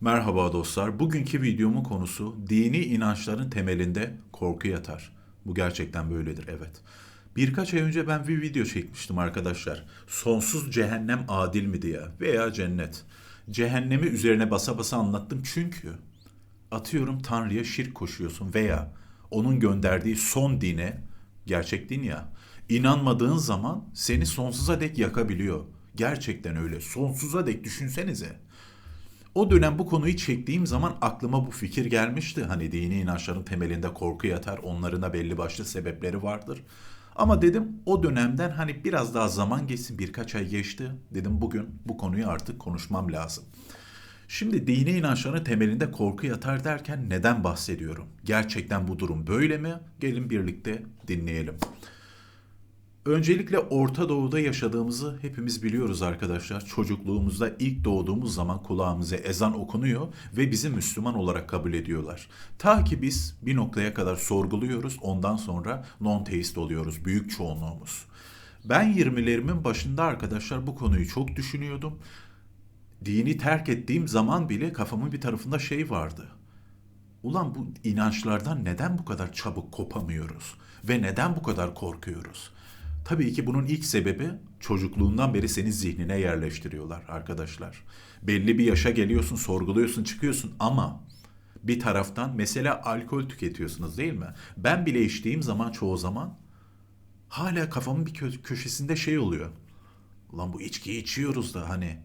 Merhaba dostlar. Bugünkü videomun konusu dini inançların temelinde korku yatar. Bu gerçekten böyledir, evet. Birkaç ay önce ben bir video çekmiştim arkadaşlar. Sonsuz cehennem adil mi diye veya cennet. Cehennemi üzerine basa basa anlattım çünkü atıyorum Tanrı'ya şirk koşuyorsun veya onun gönderdiği son dine, gerçek din ya, inanmadığın zaman seni sonsuza dek yakabiliyor. Gerçekten öyle. Sonsuza dek düşünsenize. O dönem bu konuyu çektiğim zaman aklıma bu fikir gelmişti. Hani dini inançların temelinde korku yatar, onların da belli başlı sebepleri vardır. Ama dedim o dönemden hani biraz daha zaman geçsin, birkaç ay geçti. Dedim bugün bu konuyu artık konuşmam lazım. Şimdi dini inançların temelinde korku yatar derken neden bahsediyorum? Gerçekten bu durum böyle mi? Gelin birlikte dinleyelim. Öncelikle Orta Doğu'da yaşadığımızı hepimiz biliyoruz arkadaşlar. Çocukluğumuzda ilk doğduğumuz zaman kulağımıza ezan okunuyor ve bizi Müslüman olarak kabul ediyorlar. Ta ki biz bir noktaya kadar sorguluyoruz, ondan sonra non-teist oluyoruz büyük çoğunluğumuz. Ben 20'lerimin başında arkadaşlar bu konuyu çok düşünüyordum. Dini terk ettiğim zaman bile kafamın bir tarafında şey vardı. Ulan bu inançlardan neden bu kadar çabuk kopamıyoruz ve neden bu kadar korkuyoruz? Tabii ki bunun ilk sebebi çocukluğundan beri senin zihnine yerleştiriyorlar arkadaşlar. Belli bir yaşa geliyorsun, sorguluyorsun, çıkıyorsun ama bir taraftan mesela alkol tüketiyorsunuz değil mi? Ben bile içtiğim zaman çoğu zaman hala kafamın bir kö- köşesinde şey oluyor. Ulan bu içkiyi içiyoruz da hani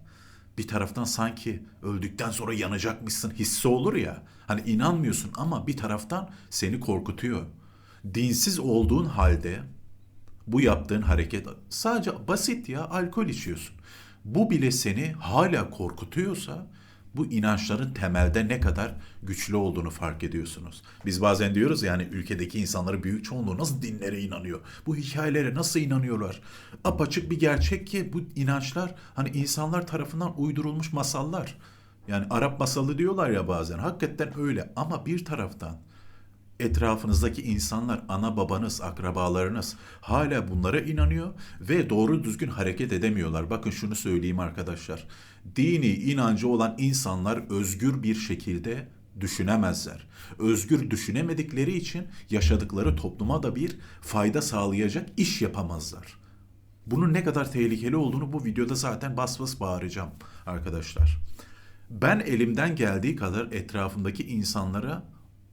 bir taraftan sanki öldükten sonra yanacakmışsın hissi olur ya. Hani inanmıyorsun ama bir taraftan seni korkutuyor. Dinsiz olduğun halde bu yaptığın hareket sadece basit ya alkol içiyorsun. Bu bile seni hala korkutuyorsa bu inançların temelde ne kadar güçlü olduğunu fark ediyorsunuz. Biz bazen diyoruz yani ülkedeki insanların büyük çoğunluğu nasıl dinlere inanıyor? Bu hikayelere nasıl inanıyorlar? Apaçık bir gerçek ki bu inançlar hani insanlar tarafından uydurulmuş masallar. Yani Arap masalı diyorlar ya bazen. Hakikaten öyle ama bir taraftan etrafınızdaki insanlar, ana babanız, akrabalarınız hala bunlara inanıyor ve doğru düzgün hareket edemiyorlar. Bakın şunu söyleyeyim arkadaşlar. Dini inancı olan insanlar özgür bir şekilde düşünemezler. Özgür düşünemedikleri için yaşadıkları topluma da bir fayda sağlayacak iş yapamazlar. Bunun ne kadar tehlikeli olduğunu bu videoda zaten bas bas bağıracağım arkadaşlar. Ben elimden geldiği kadar etrafımdaki insanlara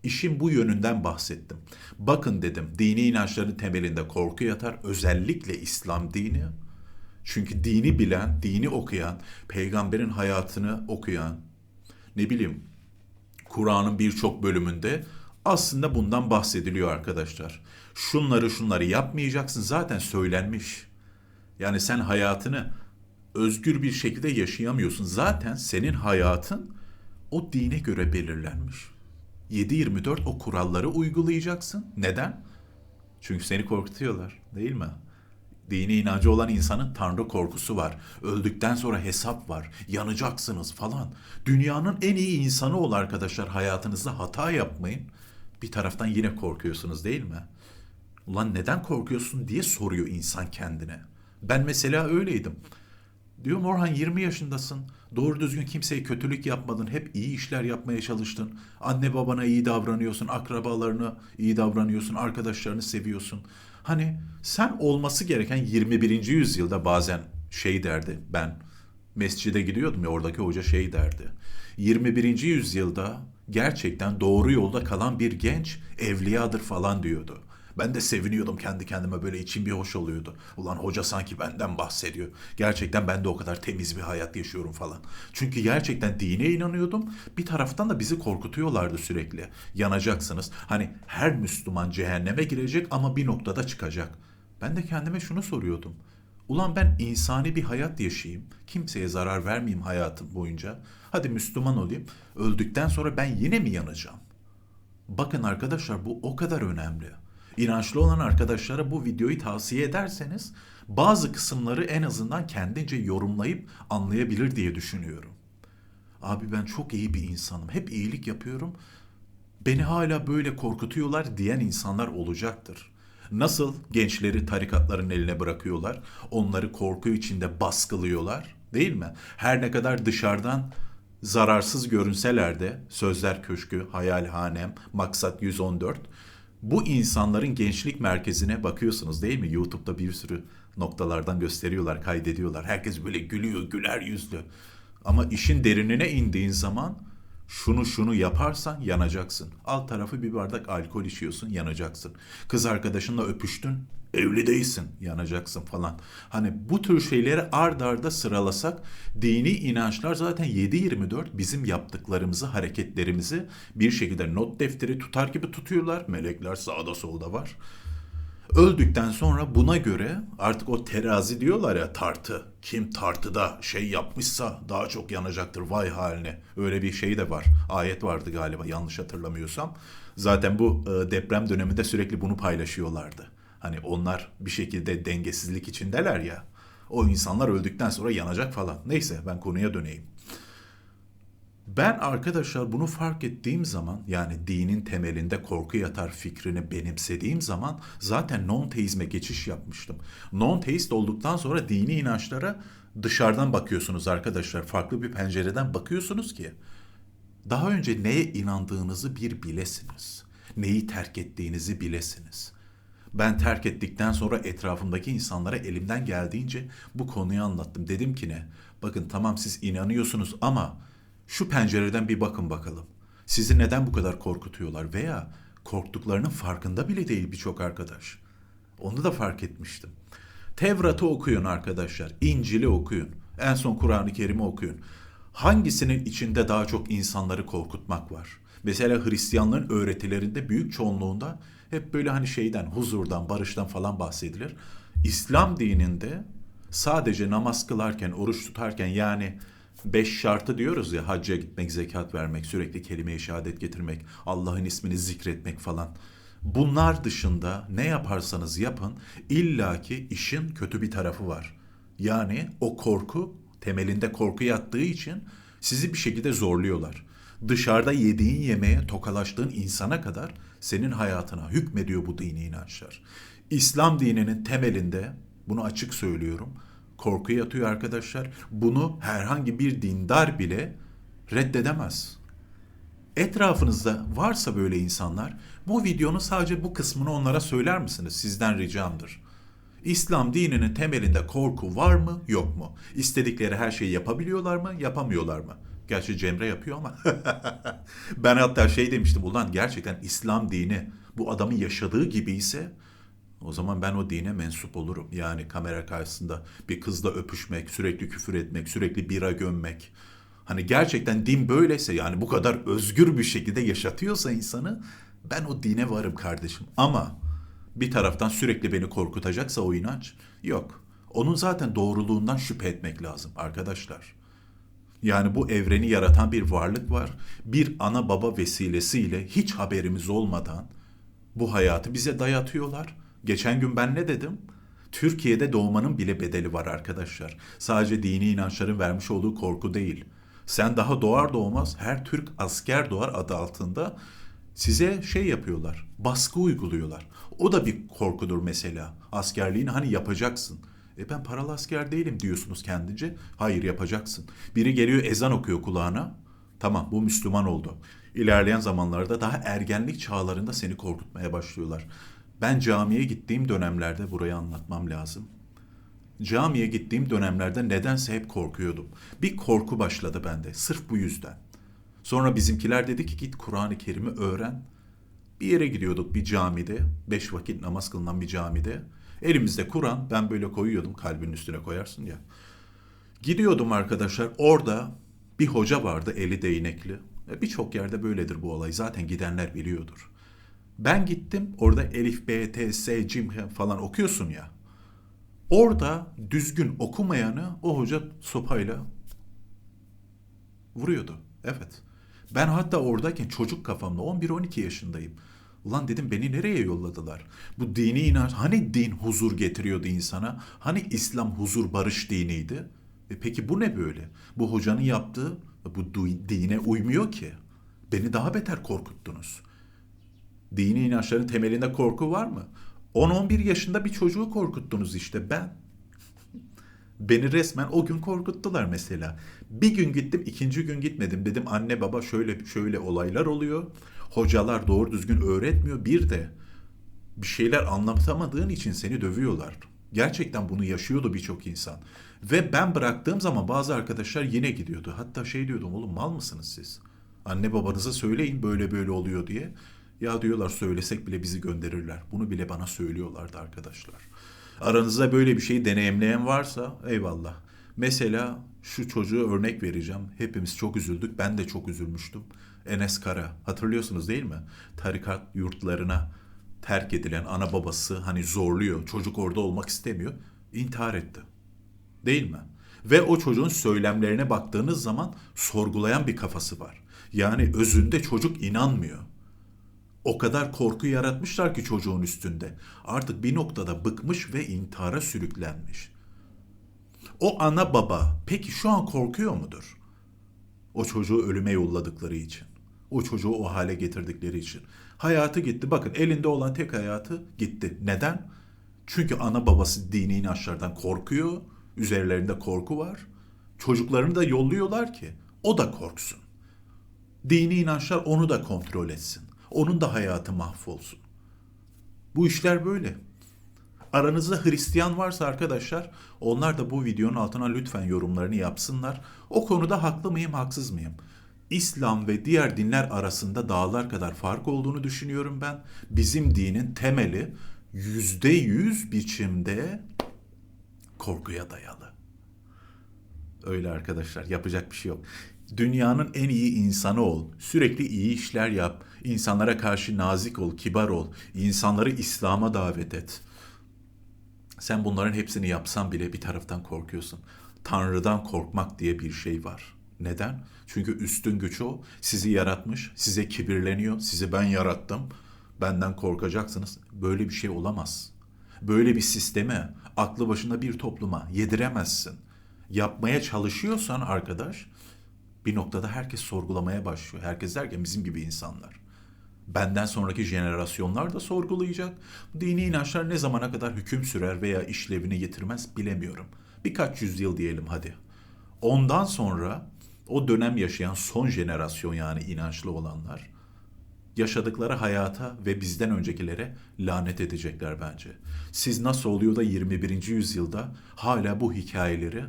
işin bu yönünden bahsettim. Bakın dedim dini inançların temelinde korku yatar. Özellikle İslam dini. Çünkü dini bilen, dini okuyan, peygamberin hayatını okuyan, ne bileyim Kur'an'ın birçok bölümünde aslında bundan bahsediliyor arkadaşlar. Şunları şunları yapmayacaksın zaten söylenmiş. Yani sen hayatını özgür bir şekilde yaşayamıyorsun. Zaten senin hayatın o dine göre belirlenmiş. 7-24 o kuralları uygulayacaksın. Neden? Çünkü seni korkutuyorlar değil mi? Dini inancı olan insanın tanrı korkusu var. Öldükten sonra hesap var. Yanacaksınız falan. Dünyanın en iyi insanı ol arkadaşlar. Hayatınızda hata yapmayın. Bir taraftan yine korkuyorsunuz değil mi? Ulan neden korkuyorsun diye soruyor insan kendine. Ben mesela öyleydim. Diyorum Orhan 20 yaşındasın. Doğru düzgün kimseye kötülük yapmadın. Hep iyi işler yapmaya çalıştın. Anne babana iyi davranıyorsun. Akrabalarına iyi davranıyorsun. Arkadaşlarını seviyorsun. Hani sen olması gereken 21. yüzyılda bazen şey derdi ben mescide gidiyordum ya oradaki hoca şey derdi. 21. yüzyılda gerçekten doğru yolda kalan bir genç evliyadır falan diyordu. Ben de seviniyordum kendi kendime böyle içim bir hoş oluyordu. Ulan hoca sanki benden bahsediyor. Gerçekten ben de o kadar temiz bir hayat yaşıyorum falan. Çünkü gerçekten dine inanıyordum. Bir taraftan da bizi korkutuyorlardı sürekli. Yanacaksınız. Hani her Müslüman cehenneme girecek ama bir noktada çıkacak. Ben de kendime şunu soruyordum. Ulan ben insani bir hayat yaşayayım. Kimseye zarar vermeyeyim hayatım boyunca. Hadi Müslüman olayım. Öldükten sonra ben yine mi yanacağım? Bakın arkadaşlar bu o kadar önemli. İnançlı olan arkadaşlara bu videoyu tavsiye ederseniz bazı kısımları en azından kendince yorumlayıp anlayabilir diye düşünüyorum. Abi ben çok iyi bir insanım. Hep iyilik yapıyorum. Beni hala böyle korkutuyorlar diyen insanlar olacaktır. Nasıl gençleri tarikatların eline bırakıyorlar, onları korku içinde baskılıyorlar, değil mi? Her ne kadar dışarıdan zararsız görünseler de Sözler Köşkü, Hayalhanem, Maksat 114 bu insanların gençlik merkezine bakıyorsunuz değil mi? YouTube'da bir sürü noktalardan gösteriyorlar, kaydediyorlar. Herkes böyle gülüyor, güler yüzlü. Ama işin derinine indiğin zaman şunu şunu yaparsan yanacaksın. Alt tarafı bir bardak alkol içiyorsun, yanacaksın. Kız arkadaşınla öpüştün, evli değilsin, yanacaksın falan. Hani bu tür şeyleri ard arda sıralasak dini inançlar zaten 7-24 bizim yaptıklarımızı, hareketlerimizi bir şekilde not defteri tutar gibi tutuyorlar. Melekler sağda solda var. Öldükten sonra buna göre artık o terazi diyorlar ya tartı. Kim tartıda şey yapmışsa daha çok yanacaktır vay haline. Öyle bir şey de var. Ayet vardı galiba yanlış hatırlamıyorsam. Zaten bu e, deprem döneminde sürekli bunu paylaşıyorlardı. Hani onlar bir şekilde dengesizlik içindeler ya. O insanlar öldükten sonra yanacak falan. Neyse ben konuya döneyim. Ben arkadaşlar bunu fark ettiğim zaman yani dinin temelinde korku yatar fikrini benimsediğim zaman zaten non-teizme geçiş yapmıştım. Non-teist olduktan sonra dini inançlara dışarıdan bakıyorsunuz arkadaşlar. Farklı bir pencereden bakıyorsunuz ki daha önce neye inandığınızı bir bilesiniz. Neyi terk ettiğinizi bilesiniz. Ben terk ettikten sonra etrafımdaki insanlara elimden geldiğince bu konuyu anlattım. Dedim ki ne? Bakın tamam siz inanıyorsunuz ama şu pencereden bir bakın bakalım. Sizi neden bu kadar korkutuyorlar veya korktuklarının farkında bile değil birçok arkadaş. Onu da fark etmiştim. Tevrat'ı okuyun arkadaşlar. İncil'i okuyun. En son Kur'an-ı Kerim'i okuyun. Hangisinin içinde daha çok insanları korkutmak var? Mesela Hristiyanların öğretilerinde büyük çoğunluğunda hep böyle hani şeyden, huzurdan, barıştan falan bahsedilir. İslam dininde sadece namaz kılarken, oruç tutarken yani beş şartı diyoruz ya hacca gitmek, zekat vermek, sürekli kelime-i şehadet getirmek, Allah'ın ismini zikretmek falan. Bunlar dışında ne yaparsanız yapın illaki işin kötü bir tarafı var. Yani o korku temelinde korku yattığı için sizi bir şekilde zorluyorlar. Dışarıda yediğin yemeğe tokalaştığın insana kadar senin hayatına hükmediyor bu dini inançlar. İslam dininin temelinde bunu açık söylüyorum korku yatıyor arkadaşlar. Bunu herhangi bir dindar bile reddedemez. Etrafınızda varsa böyle insanlar bu videonun sadece bu kısmını onlara söyler misiniz? Sizden ricamdır. İslam dininin temelinde korku var mı yok mu? İstedikleri her şeyi yapabiliyorlar mı yapamıyorlar mı? Gerçi Cemre yapıyor ama. ben hatta şey demiştim ulan gerçekten İslam dini bu adamın yaşadığı gibi ise o zaman ben o dine mensup olurum. Yani kamera karşısında bir kızla öpüşmek, sürekli küfür etmek, sürekli bira gömmek. Hani gerçekten din böyleyse yani bu kadar özgür bir şekilde yaşatıyorsa insanı ben o dine varım kardeşim. Ama bir taraftan sürekli beni korkutacaksa o inanç yok. Onun zaten doğruluğundan şüphe etmek lazım arkadaşlar. Yani bu evreni yaratan bir varlık var. Bir ana baba vesilesiyle hiç haberimiz olmadan bu hayatı bize dayatıyorlar Geçen gün ben ne dedim? Türkiye'de doğmanın bile bedeli var arkadaşlar. Sadece dini inançların vermiş olduğu korku değil. Sen daha doğar doğmaz her Türk asker doğar adı altında size şey yapıyorlar. Baskı uyguluyorlar. O da bir korkudur mesela. Askerliğini hani yapacaksın. E ben paralı asker değilim diyorsunuz kendince. Hayır yapacaksın. Biri geliyor ezan okuyor kulağına. Tamam bu Müslüman oldu. İlerleyen zamanlarda daha ergenlik çağlarında seni korkutmaya başlıyorlar. Ben camiye gittiğim dönemlerde burayı anlatmam lazım. Camiye gittiğim dönemlerde nedense hep korkuyordum. Bir korku başladı bende sırf bu yüzden. Sonra bizimkiler dedi ki git Kur'an-ı Kerim'i öğren. Bir yere gidiyorduk bir camide, beş vakit namaz kılınan bir camide. Elimizde Kur'an, ben böyle koyuyordum, kalbin üstüne koyarsın ya. Gidiyordum arkadaşlar, orada bir hoca vardı, eli değnekli. E, birçok yerde böyledir bu olay, zaten gidenler biliyordur. Ben gittim orada Elif, B, T, S, Cim falan okuyorsun ya. Orada düzgün okumayanı o hoca sopayla vuruyordu. Evet. Ben hatta oradayken çocuk kafamda 11-12 yaşındayım. Ulan dedim beni nereye yolladılar? Bu dini inanç hani din huzur getiriyordu insana? Hani İslam huzur barış diniydi? E peki bu ne böyle? Bu hocanın yaptığı bu dine uymuyor ki. Beni daha beter korkuttunuz. Dini inançların temelinde korku var mı? 10-11 yaşında bir çocuğu korkuttunuz işte ben. Beni resmen o gün korkuttular mesela. Bir gün gittim, ikinci gün gitmedim. Dedim anne baba şöyle şöyle olaylar oluyor. Hocalar doğru düzgün öğretmiyor. Bir de bir şeyler anlatamadığın için seni dövüyorlar. Gerçekten bunu yaşıyordu birçok insan. Ve ben bıraktığım zaman bazı arkadaşlar yine gidiyordu. Hatta şey diyordum oğlum mal mısınız siz? Anne babanıza söyleyin böyle böyle oluyor diye. Ya diyorlar söylesek bile bizi gönderirler. Bunu bile bana söylüyorlardı arkadaşlar. Aranızda böyle bir şeyi deneyimleyen varsa eyvallah. Mesela şu çocuğu örnek vereceğim. Hepimiz çok üzüldük. Ben de çok üzülmüştüm. Enes Kara. Hatırlıyorsunuz değil mi? Tarikat yurtlarına terk edilen ana babası hani zorluyor. Çocuk orada olmak istemiyor. İntihar etti. Değil mi? Ve o çocuğun söylemlerine baktığınız zaman sorgulayan bir kafası var. Yani özünde çocuk inanmıyor. O kadar korku yaratmışlar ki çocuğun üstünde. Artık bir noktada bıkmış ve intihara sürüklenmiş. O ana baba peki şu an korkuyor mudur? O çocuğu ölüme yolladıkları için. O çocuğu o hale getirdikleri için. Hayatı gitti. Bakın elinde olan tek hayatı gitti. Neden? Çünkü ana babası dini inançlardan korkuyor. Üzerlerinde korku var. Çocuklarını da yolluyorlar ki o da korksun. Dini inançlar onu da kontrol etsin. Onun da hayatı mahvolsun. Bu işler böyle. Aranızda Hristiyan varsa arkadaşlar onlar da bu videonun altına lütfen yorumlarını yapsınlar. O konuda haklı mıyım haksız mıyım? İslam ve diğer dinler arasında dağlar kadar fark olduğunu düşünüyorum ben. Bizim dinin temeli yüzde yüz biçimde korkuya dayalı. Öyle arkadaşlar yapacak bir şey yok. Dünyanın en iyi insanı ol. Sürekli iyi işler yap. İnsanlara karşı nazik ol, kibar ol. İnsanları İslam'a davet et. Sen bunların hepsini yapsan bile bir taraftan korkuyorsun. Tanrı'dan korkmak diye bir şey var. Neden? Çünkü üstün güç o. Sizi yaratmış, size kibirleniyor. Sizi ben yarattım. Benden korkacaksınız. Böyle bir şey olamaz. Böyle bir sisteme, aklı başında bir topluma yediremezsin. Yapmaya çalışıyorsan arkadaş, bir noktada herkes sorgulamaya başlıyor. Herkes derken bizim gibi insanlar. Benden sonraki jenerasyonlar da sorgulayacak. Dini inançlar ne zamana kadar hüküm sürer veya işlevini getirmez bilemiyorum. Birkaç yüzyıl diyelim hadi. Ondan sonra o dönem yaşayan son jenerasyon yani inançlı olanlar yaşadıkları hayata ve bizden öncekilere lanet edecekler bence. Siz nasıl oluyor da 21. yüzyılda hala bu hikayeleri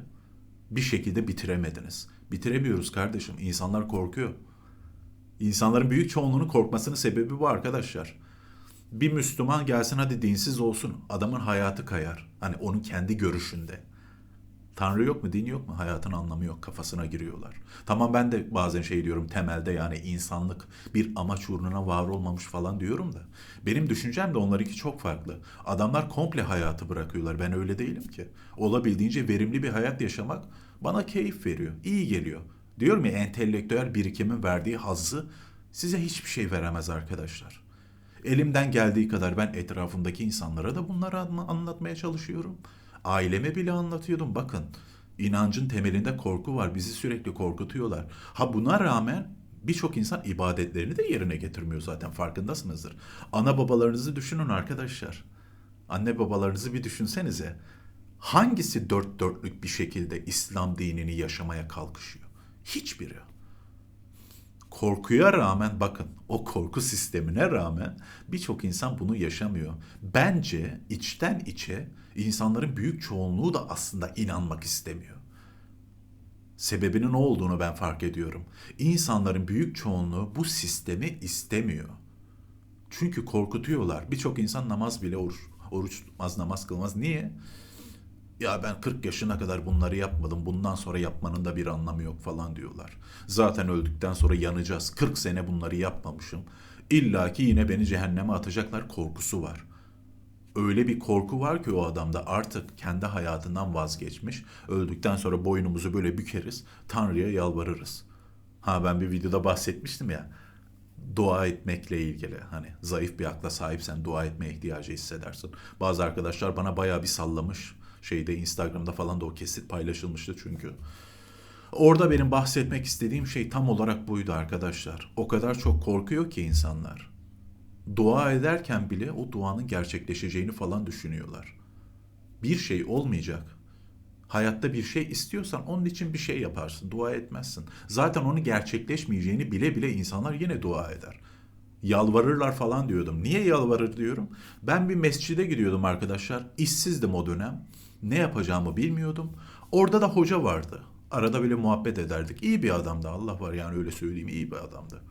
bir şekilde bitiremediniz? Bitiremiyoruz kardeşim. İnsanlar korkuyor. İnsanların büyük çoğunluğunun korkmasının sebebi bu arkadaşlar. Bir Müslüman gelsin hadi dinsiz olsun. Adamın hayatı kayar. Hani onun kendi görüşünde. Tanrı yok mu, din yok mu? Hayatın anlamı yok. Kafasına giriyorlar. Tamam ben de bazen şey diyorum temelde yani insanlık bir amaç uğruna var olmamış falan diyorum da. Benim düşüncem de onlarınki çok farklı. Adamlar komple hayatı bırakıyorlar. Ben öyle değilim ki. Olabildiğince verimli bir hayat yaşamak bana keyif veriyor. iyi geliyor. Diyorum ya entelektüel birikimin verdiği hazzı size hiçbir şey veremez arkadaşlar. Elimden geldiği kadar ben etrafımdaki insanlara da bunları anlatmaya çalışıyorum. Aileme bile anlatıyordum. Bakın inancın temelinde korku var. Bizi sürekli korkutuyorlar. Ha buna rağmen birçok insan ibadetlerini de yerine getirmiyor zaten farkındasınızdır. Ana babalarınızı düşünün arkadaşlar. Anne babalarınızı bir düşünsenize. Hangisi dört dörtlük bir şekilde İslam dinini yaşamaya kalkışıyor? Hiçbiri. Korkuya rağmen bakın o korku sistemine rağmen birçok insan bunu yaşamıyor. Bence içten içe insanların büyük çoğunluğu da aslında inanmak istemiyor. Sebebinin ne olduğunu ben fark ediyorum. İnsanların büyük çoğunluğu bu sistemi istemiyor. Çünkü korkutuyorlar. Birçok insan namaz bile oruç, oruç tutmaz, namaz kılmaz. Niye? ya ben 40 yaşına kadar bunları yapmadım. Bundan sonra yapmanın da bir anlamı yok falan diyorlar. Zaten öldükten sonra yanacağız. 40 sene bunları yapmamışım. İlla ki yine beni cehenneme atacaklar korkusu var. Öyle bir korku var ki o adamda artık kendi hayatından vazgeçmiş. Öldükten sonra boynumuzu böyle bükeriz. Tanrı'ya yalvarırız. Ha ben bir videoda bahsetmiştim ya. Dua etmekle ilgili hani zayıf bir akla sahipsen dua etme ihtiyacı hissedersin. Bazı arkadaşlar bana bayağı bir sallamış şeyde Instagram'da falan da o kesit paylaşılmıştı çünkü. Orada benim bahsetmek istediğim şey tam olarak buydu arkadaşlar. O kadar çok korkuyor ki insanlar. Dua ederken bile o duanın gerçekleşeceğini falan düşünüyorlar. Bir şey olmayacak. Hayatta bir şey istiyorsan onun için bir şey yaparsın, dua etmezsin. Zaten onu gerçekleşmeyeceğini bile bile insanlar yine dua eder. Yalvarırlar falan diyordum. Niye yalvarır diyorum? Ben bir mescide gidiyordum arkadaşlar. İşsizdim o dönem. Ne yapacağımı bilmiyordum. Orada da hoca vardı. Arada bile muhabbet ederdik. İyi bir adamdı Allah var yani öyle söyleyeyim iyi bir adamdı.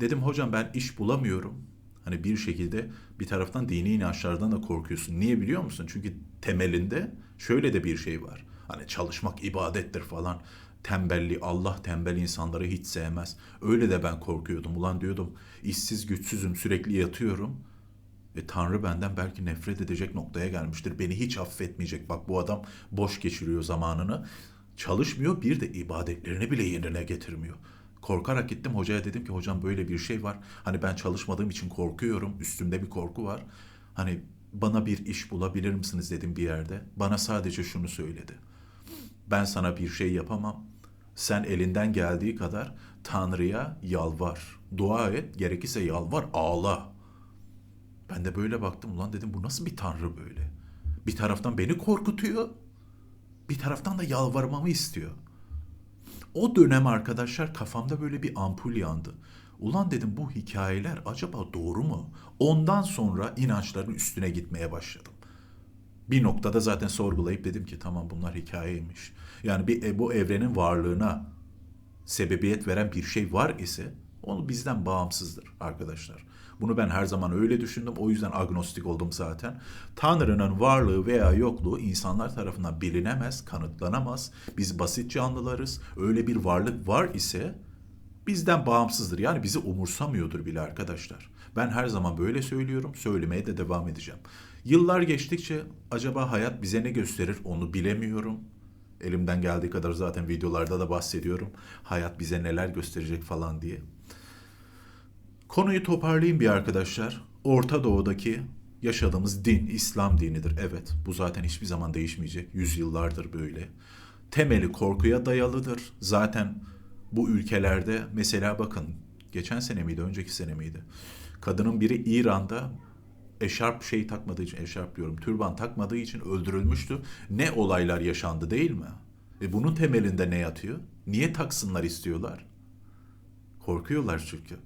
Dedim hocam ben iş bulamıyorum. Hani bir şekilde bir taraftan dini inançlardan da korkuyorsun. Niye biliyor musun? Çünkü temelinde şöyle de bir şey var. Hani çalışmak ibadettir falan. Tembelliği, Allah tembel insanları hiç sevmez. Öyle de ben korkuyordum. Ulan diyordum işsiz güçsüzüm sürekli yatıyorum. Ve Tanrı benden belki nefret edecek noktaya gelmiştir. Beni hiç affetmeyecek. Bak bu adam boş geçiriyor zamanını. Çalışmıyor bir de ibadetlerini bile yerine getirmiyor. Korkarak gittim hocaya dedim ki hocam böyle bir şey var. Hani ben çalışmadığım için korkuyorum. Üstümde bir korku var. Hani bana bir iş bulabilir misiniz dedim bir yerde. Bana sadece şunu söyledi. Ben sana bir şey yapamam. Sen elinden geldiği kadar Tanrı'ya yalvar. Dua et, gerekirse yalvar, ağla. Ben de böyle baktım ulan dedim bu nasıl bir tanrı böyle? Bir taraftan beni korkutuyor, bir taraftan da yalvarmamı istiyor. O dönem arkadaşlar kafamda böyle bir ampul yandı. Ulan dedim bu hikayeler acaba doğru mu? Ondan sonra inançların üstüne gitmeye başladım. Bir noktada zaten sorgulayıp dedim ki tamam bunlar hikayeymiş. Yani bir e, bu evrenin varlığına sebebiyet veren bir şey var ise onu bizden bağımsızdır arkadaşlar. Bunu ben her zaman öyle düşündüm. O yüzden agnostik oldum zaten. Tanrı'nın varlığı veya yokluğu insanlar tarafından bilinemez, kanıtlanamaz. Biz basit canlılarız. Öyle bir varlık var ise bizden bağımsızdır. Yani bizi umursamıyordur bile arkadaşlar. Ben her zaman böyle söylüyorum, söylemeye de devam edeceğim. Yıllar geçtikçe acaba hayat bize ne gösterir onu bilemiyorum. Elimden geldiği kadar zaten videolarda da bahsediyorum. Hayat bize neler gösterecek falan diye. Konuyu toparlayayım bir arkadaşlar. Orta Doğu'daki yaşadığımız din İslam dinidir. Evet, bu zaten hiçbir zaman değişmeyecek. Yüzyıllardır böyle. Temeli korkuya dayalıdır. Zaten bu ülkelerde mesela bakın geçen sene miydi, önceki sene miydi? Kadının biri İran'da eşarp şey takmadığı için, eşarp diyorum, türban takmadığı için öldürülmüştü. Ne olaylar yaşandı değil mi? Ve bunun temelinde ne yatıyor? Niye taksınlar istiyorlar? Korkuyorlar çünkü.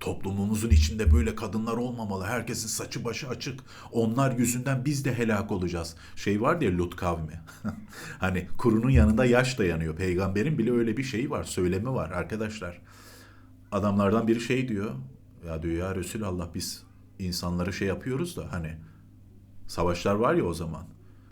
Toplumumuzun içinde böyle kadınlar olmamalı. Herkesin saçı başı açık. Onlar yüzünden biz de helak olacağız. Şey var diye Lut kavmi. hani kurunun yanında yaş dayanıyor. Peygamberin bile öyle bir şeyi var. Söylemi var arkadaşlar. Adamlardan biri şey diyor. Ya diyor ya Resulallah biz insanları şey yapıyoruz da hani savaşlar var ya o zaman.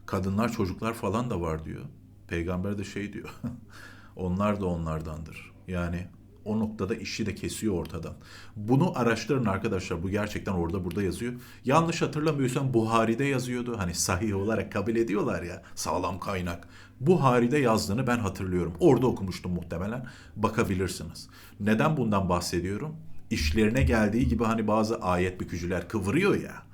Kadınlar çocuklar falan da var diyor. Peygamber de şey diyor. onlar da onlardandır. Yani o noktada işi de kesiyor ortadan. Bunu araştırın arkadaşlar. Bu gerçekten orada burada yazıyor. Yanlış hatırlamıyorsam Buhari'de yazıyordu. Hani sahih olarak kabul ediyorlar ya. Sağlam kaynak. Buhari'de yazdığını ben hatırlıyorum. Orada okumuştum muhtemelen. Bakabilirsiniz. Neden bundan bahsediyorum? İşlerine geldiği gibi hani bazı ayet bükücüler kıvırıyor ya.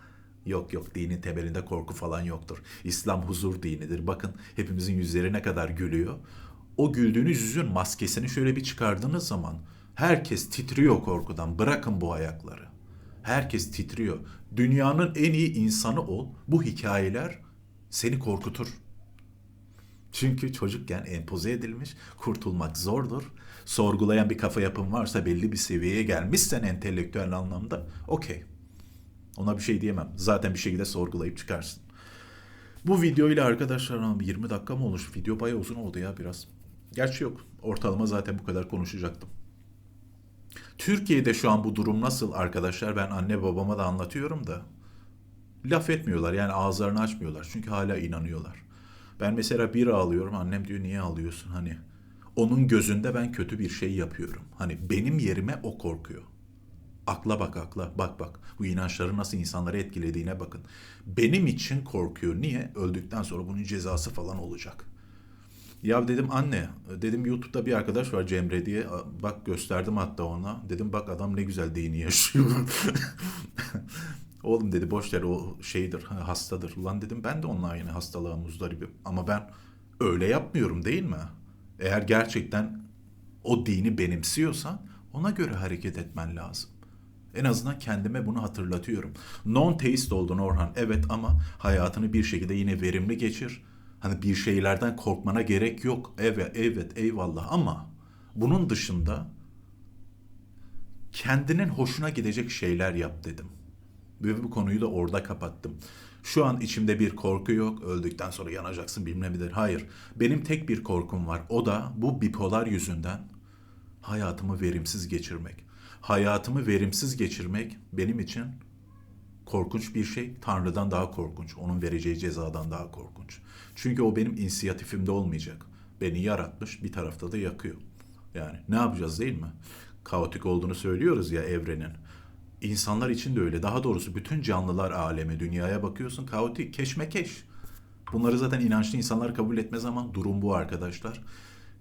Yok yok dinin temelinde korku falan yoktur. İslam huzur dinidir. Bakın hepimizin yüzleri ne kadar gülüyor o güldüğünüz yüzün maskesini şöyle bir çıkardığınız zaman herkes titriyor korkudan. Bırakın bu ayakları. Herkes titriyor. Dünyanın en iyi insanı ol. Bu hikayeler seni korkutur. Çünkü çocukken empoze edilmiş, kurtulmak zordur. Sorgulayan bir kafa yapın varsa belli bir seviyeye gelmişsen entelektüel anlamda okey. Ona bir şey diyemem. Zaten bir şekilde sorgulayıp çıkarsın. Bu video ile arkadaşlar 20 dakika mı olmuş? Video bayağı uzun oldu ya biraz. Gerçi yok. Ortalama zaten bu kadar konuşacaktım. Türkiye'de şu an bu durum nasıl arkadaşlar? Ben anne babama da anlatıyorum da. Laf etmiyorlar yani ağızlarını açmıyorlar. Çünkü hala inanıyorlar. Ben mesela bir ağlıyorum. Annem diyor niye ağlıyorsun? Hani onun gözünde ben kötü bir şey yapıyorum. Hani benim yerime o korkuyor. Akla bak akla bak bak bu inançların nasıl insanları etkilediğine bakın. Benim için korkuyor. Niye? Öldükten sonra bunun cezası falan olacak. Ya dedim anne, dedim YouTube'da bir arkadaş var Cemre diye. Bak gösterdim hatta ona. Dedim bak adam ne güzel dini yaşıyor. Oğlum dedi boş ver o şeydir, hastadır. Ulan dedim ben de onunla aynı hastalığa muzdaribim. Ama ben öyle yapmıyorum değil mi? Eğer gerçekten o dini benimsiyorsan ona göre hareket etmen lazım. En azından kendime bunu hatırlatıyorum. Non-teist oldun Orhan evet ama hayatını bir şekilde yine verimli geçir Hani bir şeylerden korkmana gerek yok. Evet, evet, eyvallah ama bunun dışında kendinin hoşuna gidecek şeyler yap dedim. Ve bu konuyu da orada kapattım. Şu an içimde bir korku yok. Öldükten sonra yanacaksın bilmem nedir. Hayır. Benim tek bir korkum var. O da bu bipolar yüzünden hayatımı verimsiz geçirmek. Hayatımı verimsiz geçirmek benim için korkunç bir şey. Tanrı'dan daha korkunç. Onun vereceği cezadan daha korkunç. Çünkü o benim inisiyatifimde olmayacak. Beni yaratmış bir tarafta da yakıyor. Yani ne yapacağız değil mi? Kaotik olduğunu söylüyoruz ya evrenin. İnsanlar için de öyle. Daha doğrusu bütün canlılar alemi, dünyaya bakıyorsun kaotik, keşmekeş. Bunları zaten inançlı insanlar kabul etmez ama durum bu arkadaşlar.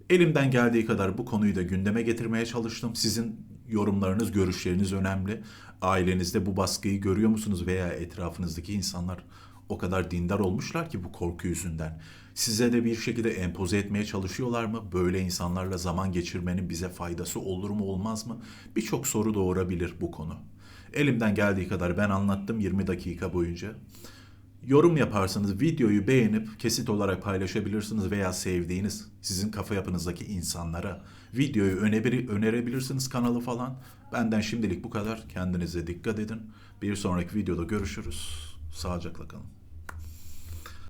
Elimden geldiği kadar bu konuyu da gündeme getirmeye çalıştım. Sizin yorumlarınız, görüşleriniz önemli. Ailenizde bu baskıyı görüyor musunuz veya etrafınızdaki insanlar o kadar dindar olmuşlar ki bu korku yüzünden. Size de bir şekilde empoze etmeye çalışıyorlar mı? Böyle insanlarla zaman geçirmenin bize faydası olur mu olmaz mı? Birçok soru doğurabilir bu konu. Elimden geldiği kadar ben anlattım 20 dakika boyunca. Yorum yaparsanız videoyu beğenip kesit olarak paylaşabilirsiniz veya sevdiğiniz sizin kafa yapınızdaki insanlara videoyu önerebilirsiniz kanalı falan. Benden şimdilik bu kadar. Kendinize dikkat edin. Bir sonraki videoda görüşürüz. Sağlıcakla kalın.